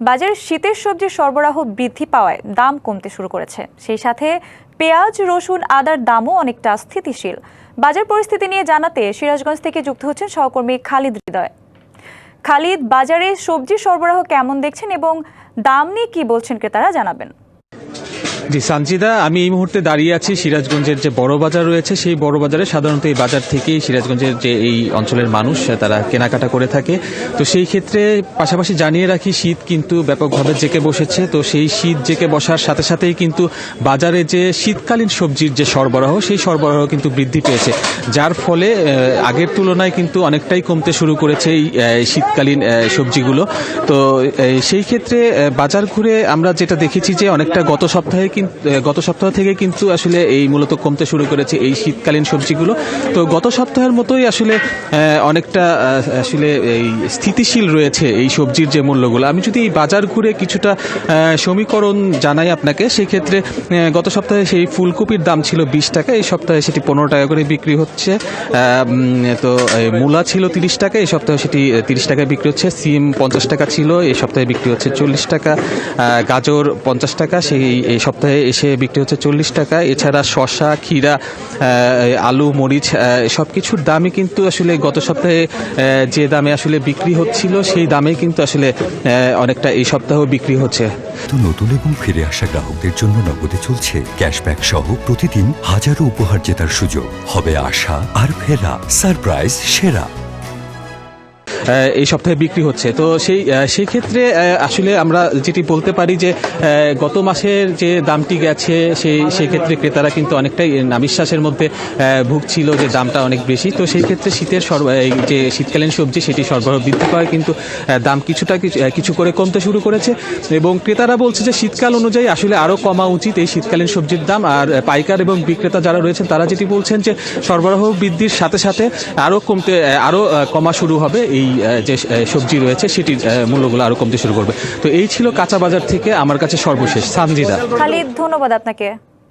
বাজারে শীতের সবজির সরবরাহ বৃদ্ধি পাওয়ায় দাম কমতে শুরু করেছে। সেই সাথে পেঁয়াজ, রসুন, আদার দামও অনেকটা স্থিতিশীল। বাজার পরিস্থিতি নিয়ে জানাতে সিরাজগঞ্জ থেকে যুক্ত হচ্ছেন সহকর্মী খালিদ হৃদয়। খালিদ, বাজারে সবজি সরবরাহ কেমন দেখছেন এবং দাম নিয়ে কি বলছেন ক্রেতারা জানাবেন। জি, সানজিদা, আমি এই মুহূর্তে দাঁড়িয়ে আছি সিরাজগঞ্জের যে বড় বাজার রয়েছে, সেই বড় বাজারে সাধারণত এই বাজার থেকেই সিরাজগঞ্জের যে এই অঞ্চলের মানুষ তারা কেনাকাটা করে থাকে। তো সেই ক্ষেত্রে পাশাপাশি জানিয়ে রাখি, শীত কিন্তু ব্যাপকভাবে জেকে বসেছে। তো সেই শীত জেকে বসার সাথে সাথেই কিন্তু বাজারে যে শীতকালীন সবজির যে সরবরাহ, সেই সরবরাহ কিন্তু বৃদ্ধি পেয়েছে। যার ফলে আগের তুলনায় কিন্তু অনেকটাই কমতে শুরু করেছে এই শীতকালীন সবজিগুলো। তো সেই ক্ষেত্রে বাজার ঘুরে আমরা যেটা দেখেছি যে, অনেকটা গত সপ্তাহে কিন্তু গত সপ্তাহ থেকে কিন্তু আসলে এই মূলত কমতে শুরু করেছে এই শীতকালীন সবজিগুলো। তো গত সপ্তাহের মতোই আসলে অনেকটা আসলে এই স্থিতিশীল রয়েছে এই সবজির যে মূল্যগুলো। আমি যদি এই বাজার ঘুরে কিছুটা সমীকরণ জানাই আপনাকে সেই ক্ষেত্রে গত সপ্তাহে সেই ফুলকপির দাম ছিল বিশ টাকা, এই সপ্তাহে সেটি পনেরো টাকা করে বিক্রি হচ্ছে। তো মূলা ছিল তিরিশ টাকা, এই সপ্তাহে সেটি তিরিশ টাকায় বিক্রি হচ্ছে। সিম পঞ্চাশ টাকা ছিল, এই সপ্তাহে বিক্রি হচ্ছে চল্লিশ টাকা। গাজর পঞ্চাশ টাকা, সেই, এই সপ্তাহে এসে বিক্রি হচ্ছে চল্লিশ টাকা। এছাড়া শশা ক্ষীরা আলু, মরিচ সব কিছুর দামই কিন্তু আসলে গত সপ্তাহে যে দামে আসলে বিক্রি হচ্ছিল, সেই দামে কিন্তু আসলে অনেকটা এই সপ্তাহেও বিক্রি হচ্ছে। নতুন এবং ফিরে আসা গ্রাহকদের জন্য নগদে চলছে ক্যাশব্যাক সহ প্রতিদিন হাজারো উপহার জেতার সুযোগ। হবে আশা আর ফেরা, সারপ্রাইজ, সেরা। এই সপ্তাহে বিক্রি হচ্ছে। তো সেই সেই ক্ষেত্রে আসলে আমরা যেটি বলতে পারি যে গত মাসের যে দামটি গেছে, সেই সেই ক্ষেত্রে ক্রেতারা কিন্তু অনেকটাই নাবিশ্বাসের মধ্যে ভুগছিল যে দামটা অনেক বেশি। তো সেই ক্ষেত্রে শীতের যে শীতকালীন সবজি, সেটি সরবরাহ বৃদ্ধি পায় কিন্তু দাম কিছুটা কিছু- করে কমতে শুরু করেছে। এবং ক্রেতারা বলছে যে, শীতকাল অনুযায়ী আসলে আরও কমা উচিত এই শীতকালীন সবজির দাম। আর পাইকার এবং বিক্রেতা যারা রয়েছেন, তারা যেটি বলছেন যে, সরবরাহ বৃদ্ধির সাথে সাথে আরও কমতে আরও কমা শুরু হবে এই যে সবজি রয়েছে সেটির মূল্যগুলো আরও কমতে শুরু করবে। তো এই ছিল কাঁচা বাজার থেকে আমার কাছে সর্বশেষ, সানজিদা। খালিদ, ধন্যবাদ আপনাকে।